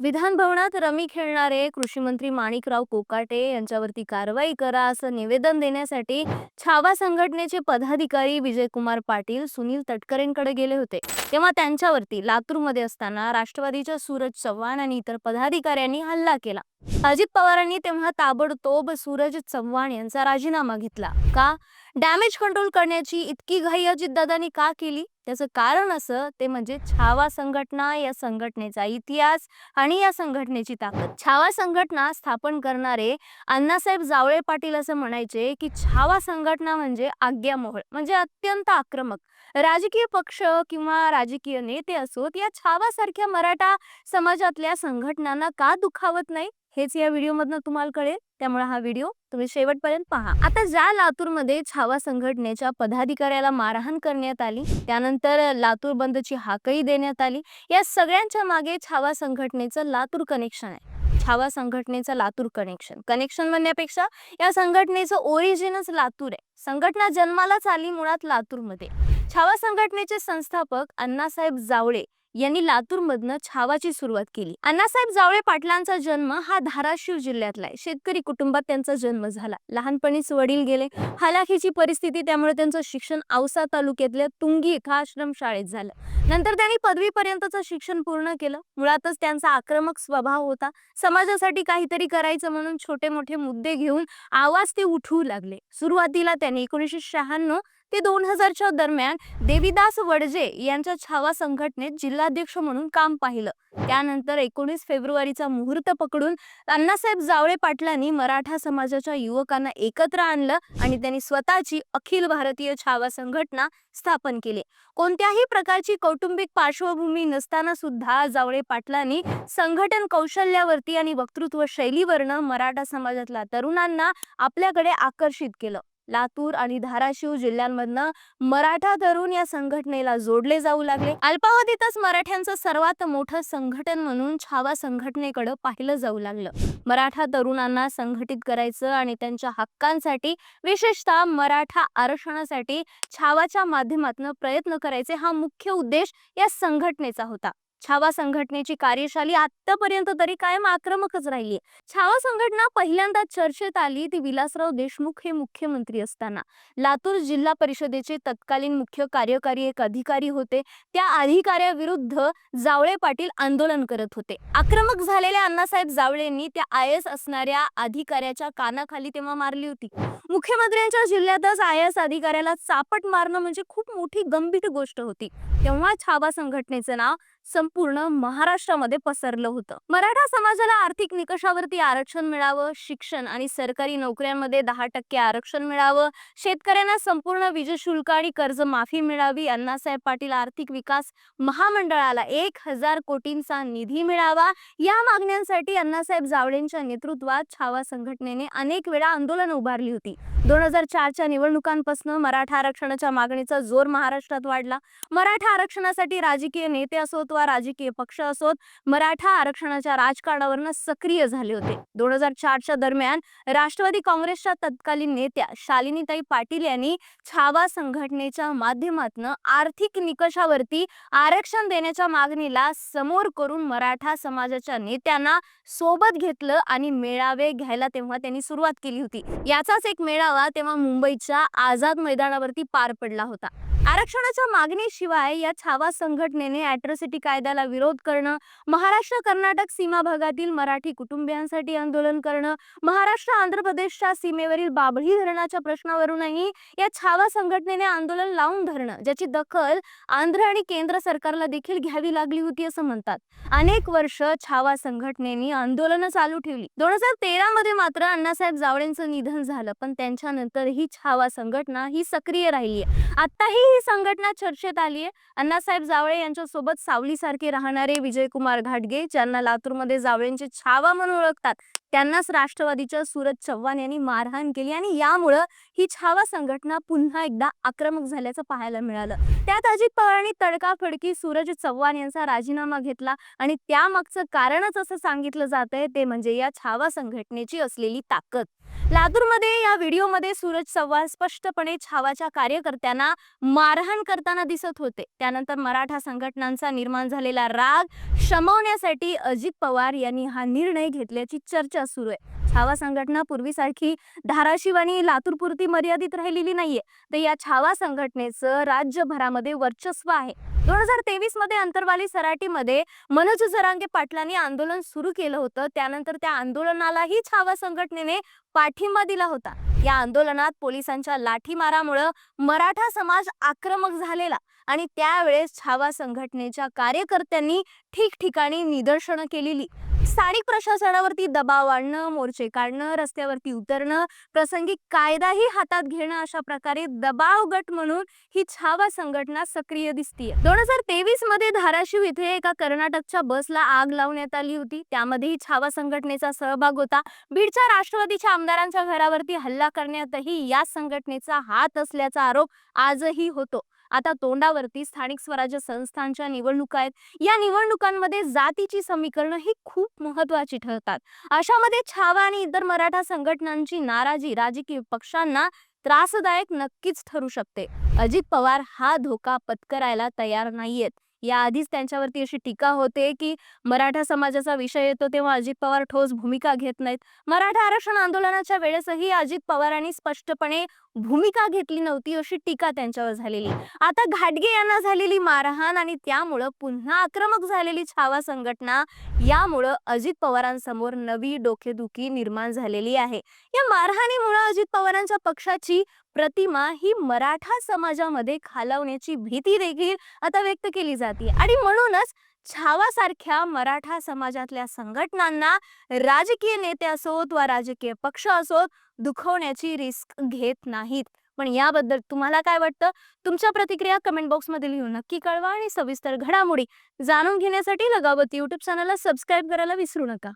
विधानभवनात रमी खेळणारे कृषी मंत्री माणिकराव कोकाटे यांच्यावरती कारवाई करा असं निवेदन देण्यासाठी छावा संघटनेचे पदाधिकारी विजयकुमार पाटील सुनील तटकरेंकडे गेले होते. तेव्हा त्यांच्यावरती लातूरमध्ये असताना राष्ट्रवादीच्या सूरज चव्हाण आणि इतर पदाधिकाऱ्यांनी हल्ला केला. अजित पवारांनी तेव्हा ताबडतोब सूरज चव्हाण यांचा राजीनामा घेतला. का? डॅमेज कंट्रोल करण्याची इतकी घाई अजितदादांनी का केली? त्याचं कारण असं ते म्हणजे छावा संघटना या संघटनेचा इतिहास आणि या संघटनेची ताकद. छावा संघटना स्थापन करणारे अण्णासाहेब जावळे पाटील असं म्हणायचे की छावा संघटना म्हणजे आज्ञामोहळ म्हणजे अत्यंत आक्रमक. राजकीय पक्ष किंवा राजकीय नेते असोत या छावासारख्या मराठा समाजातल्या संघटनांना का दुखावत नाही? हेच या व्हिडिओमधनं तुम्हाला कळेल. त्यामुळे हा व्हिडिओ तुम्ही शेवटपर्यंत पहा. आता ज्या लातूरमध्ये छावा संघटनेच्या पदाधिकाऱ्याला मारहाण करण्यात आली त्यानंतर लातूर बंदची हाकही देण्यात आली या सगळ्यांच्या मागे छावा संघटनेचं लातूर कनेक्शन आहे. छावा संघटनेचं लातूर कनेक्शन. कनेक्शन म्हणण्यापेक्षा या संघटनेचं ओरिजिनच लातूर आहे. संघटना जन्मालाच आली मुळात लातूरमध्ये. छावा संघटनेचे संस्थापक अण्णासाहेब जावळे यांनी लातूरमधनं छावाची सुरुवात केली. अण्णासाहेब जावळे पाटलांचा जन्म हा धाराशिव जिल्ह्यातला आहे. शेतकरी कुटुंबात त्यांचा जन्म झाला. लहानपणीच वडील गेले. हलाखीची परिस्थिती त्यामुळे त्यांचं शिक्षण औसा तालुक्यातल्या तुंगी एका आश्रम शाळेत झालं. नंतर त्यांनी पदवीपर्यंतचं शिक्षण पूर्ण केलं. मुळातच त्यांचा आक्रमक स्वभाव होता. समाजासाठी काहीतरी करायचं म्हणून छोटे मोठे मुद्दे घेऊन आवाज ते उठवू लागले. सुरुवातीला त्यांनी एकोणीसशे शहाण्णव ते दोन हजारच्या दरम्यान देवीदास वडजे यांच्या छावा संघटनेत जिल्हाध्यक्ष म्हणून काम पाहिलं. त्यानंतर एकोणीस फेब्रुवारीचा मुहूर्त पकडून अण्णासाहेब जावळे पाटलांनी मराठा समाजाच्या युवकांना एकत्र आणलं आणि त्यांनी स्वतःची अखिल भारतीय छावा संघटना स्थापन केली. कोणत्याही प्रकारची कौटुंबिक पार्श्वभूमी नसताना सुद्धा जावळे पाटलांनी संघटन कौशल्यावरती आणि वक्तृत्व शैलीवरनं मराठा समाजातल्या तरुणांना आपल्याकडे आकर्षित केलं. लातूर आणि धाराशिव जिल्ह्यांमधनं मराठा तरुण या संघटनेला जोडले जाऊ लागले. अल्पावधीतच मराठ्यांचं सर्वात मोठं संघटन म्हणून छावा संघटनेकडे पाहिलं जाऊ लागलं. मराठा तरुणांना संघटित करायचं आणि त्यांच्या हक्कांसाठी विशेषतः मराठा आरक्षणासाठी छावाच्या माध्यमातून प्रयत्न करायचे हा मुख्य उद्देश या संघटनेचा होता. छावा संघटनेची कार्यशाली आतापर्यंत तरी कायम आक्रमकच राहिली छावा संघटना पहिल्यांदा चर्चेत आली ती विलासराव देशमुख हे मुख्यमंत्री असताना. लातूर जिल्हा परिषदेचे तत्कालीन मुख्य कार्यकारी एक अधिकारी होते. त्या अधिकाऱ्याविरुद्ध जावळे पाटील आंदोलन करत होते. आक्रमक झालेल्या अण्णासाहेब जावळेंनी त्या आय एस असणाऱ्या अधिकाऱ्याच्या कानाखाली तेव्हा मारली होती. मुख्यमंत्र्यांच्या जिल्ह्यातच आय एस अधिकाऱ्याला चापट मारणं म्हणजे खूप मोठी गंभीर गोष्ट होती. तेव्हा छावा संघटनेचं नाव संपूर्ण महाराष्ट्रामध्ये पसरलं होतं. मराठा समाजाला आर्थिक निकषावरती आरक्षण मिळावं शिक्षण आणि सरकारी नोकऱ्यांमध्ये दहा टक्के आरक्षण मिळावं शेतकऱ्यांना संपूर्ण वीज शुल्क आणि कर्ज माफी मिळावी अण्णासाहेब पाटील आर्थिक विकास महामंडळाला एक हजार कोटींचा निधी मिळावा या मागण्यांसाठी अण्णासाहेब जावळेंच्या नेतृत्वात छावा संघटनेने अनेक वेळा आंदोलन उभारली होती. दोन हजार चारच्या निवडणुकांपासून मराठा आरक्षणाच्या मागणीचा जोर महाराष्ट्रात वाढला. मराठा आरक्षणासाठी राजकीय नेते असोत वा राजकीय पक्ष असोत मराठा आरक्षणाच्या राजकारणावरनं सक्रिय झाले होते. दोन हजार चारच्या दरम्यान राष्ट्रवादी काँग्रेसच्या तत्कालीन नेत्या शालिनीताई पाटील यांनी छावा संघटनेच्या माध्यमातून आर्थिक निकषावरती आरक्षण देण्याच्या मागणीला समोर करून मराठा समाजाच्या नेत्यांना सोबत घेतलं आणि मेळावे घ्यायला तेव्हा त्यांनी सुरुवात केली होती. याचाच एक मेळावा तेव्हा मुंबईच्या आझाद मैदानावरती पार पडला होता. आरक्षणाच्या मागणीशिवाय या छावा संघटनेने अॅट्रॉसिटी कायद्याला विरोध करणं महाराष्ट्र कर्नाटक सीमा भागातील मराठी कुटुंबियांसाठी आंदोलन करणं महाराष्ट्र आंध्र प्रदेशच्या सीमेवरील बाबळी धरणाच्या प्रश्नावरूनही या छावा संघटनेने आंदोलन लावून धरणं ज्याची दखल आंध्र आणि केंद्र सरकारला देखील घ्यावी लागली होती असं म्हणतात. अनेक वर्ष छावा संघटनेने आंदोलनं चालू ठेवली. दोन हजार तेरा मध्ये मात्र अण्णासाहेब जावळेंचं निधन झालं पण त्यांच्यानंतर ही छावा संघटना ही सक्रिय राहिली आहे. आताही ही संघटना चर्चेत आली आहे. अण्णासाहेब जावळे यांच्यासोबत सावलीसारखे राहणारे विजयकुमार घाटगे ज्यांना लातूरमध्ये जावळेंची छावा म्हणून ओळखतात त्यांनाच राष्ट्रवादीच्या सूरज चव्हाण यांनी मारहाण केली आणि यामुळं ही छावा संघटना पुन्हा एकदा आक्रमक झाल्याचं पाहायला मिळालं. त्यात अजित पवारांनी तडकाफडकी सूरज चव्हाण यांचा राजीनामा घेतला आणि त्यामागचं कारणच असं सांगितलं जात आहे ते म्हणजे या छावा संघटनेची असलेली ताकद. लातूरमध्ये या व्हिडिओमध्ये सूरज चव्हाण स्पष्टपणे छावाच्या कार्यकर्त्यांना मारहाण करताना दिसत होते. त्यानंतर मराठा संघटनांचा निर्माण झालेला राग शमवण्यासाठी अजित पवार यांनी हा निर्णय घेतल्याची चर्चा सुरू आहे. छावा संघटना पूर्वीसारखी धाराशिव आणि लातूरपुरती मर्यादित राहिलेली नाहीये. तर या छावा संघटनेचं राज्यभरामध्ये वर्चस्व आहे. दोन हजार तेवीसमध्ये अंतरवाली सराटीमध्ये मनोज जरांगे पाटलांनी आंदोलन सुरू केलं होतं. त्यानंतर त्या आंदोलनालाही छावा संघटनेने पाठिंबा दिला होता. या आंदोलनात पोलिसांच्या लाठीमारामुळं मराठा समाज आक्रमक झालेला आणि त्यावेळेस छावा संघटनेच्या कार्यकर्त्यांनी ठिकठिकाणी निदर्शनं केलेली. स्थानिक प्रशासनावरती दबाव आणणं मोर्चे काढणं रस्त्यावरती उतरणं प्रसंगी कायदाही हातात घेणं अशा प्रकारे दबाव गट म्हणून ही छावा संघटना सक्रिय दिसतीये. दोन हजार तेवीसमध्ये धाराशिव इथे एका कर्नाटकच्या बसला आग लावण्यात आली होती. त्यामध्येही छावा संघटनेचा सहभाग होता. बीडच्या राष्ट्रवादीच्या आमदारांच्या घरावरती हल्ला करण्यातही या संघटनेचा हात असल्याचा आरोप आजही होतो. आता तोंडावरती स्थानिक स्वराज्य संस्थांच्या निवडणुका आहेत. या निवडणुकांमध्ये जातीची समीकरणं ही खूप महत्वाची ठरतात. अशामध्ये छावा आणि इतर मराठा संघटनांची नाराजी राजकीय पक्षांना त्रासदायक नक्कीच ठरू शकते. अजित पवार हा धोका पत्करायला तयार नाहीयेत. याआधीच त्यांच्यावरती अशी टीका होते की मराठा समाजाचा विषय येतो तेव्हा अजित पवार ठोस भूमिका घेत नाहीत. मराठा आरक्षण आंदोलनाच्या वेळेसही अजित पवारांनी स्पष्टपणे भूमिका घेतली नव्हती अशी टीका त्यांच्यावर झालेली. आता घाटगे यांना झालेली मारहाण आणि त्यामुळं पुन्हा आक्रमक झालेली छावा संघटना यामुळं अजित पवारांसमोर नवी डोकेदुखी निर्माण झालेली आहे. या मारहाणीमुळं अजित पवारांच्या पक्षाची प्रतिमा ही मराठा समाजामध्ये खालवण्याची भीती देखील आता व्यक्त केली जाते. आणि म्हणूनच छावासारख्या मराठा समाजातल्या संघटनांना राजकीय नेते असोत वा राजकीय पक्ष असोत दुखवण्याची रिस्क घेत नाहीत. पण याबद्दल तुम्हाला काय वाटतं? तुमच्या प्रतिक्रिया कमेंट बॉक्समध्ये लिहून नक्की कळवा आणि सविस्तर घडामोडी जाणून घेण्यासाठी लगावत यूट्यूब चॅनलला सबस्क्राईब करायला विसरू नका.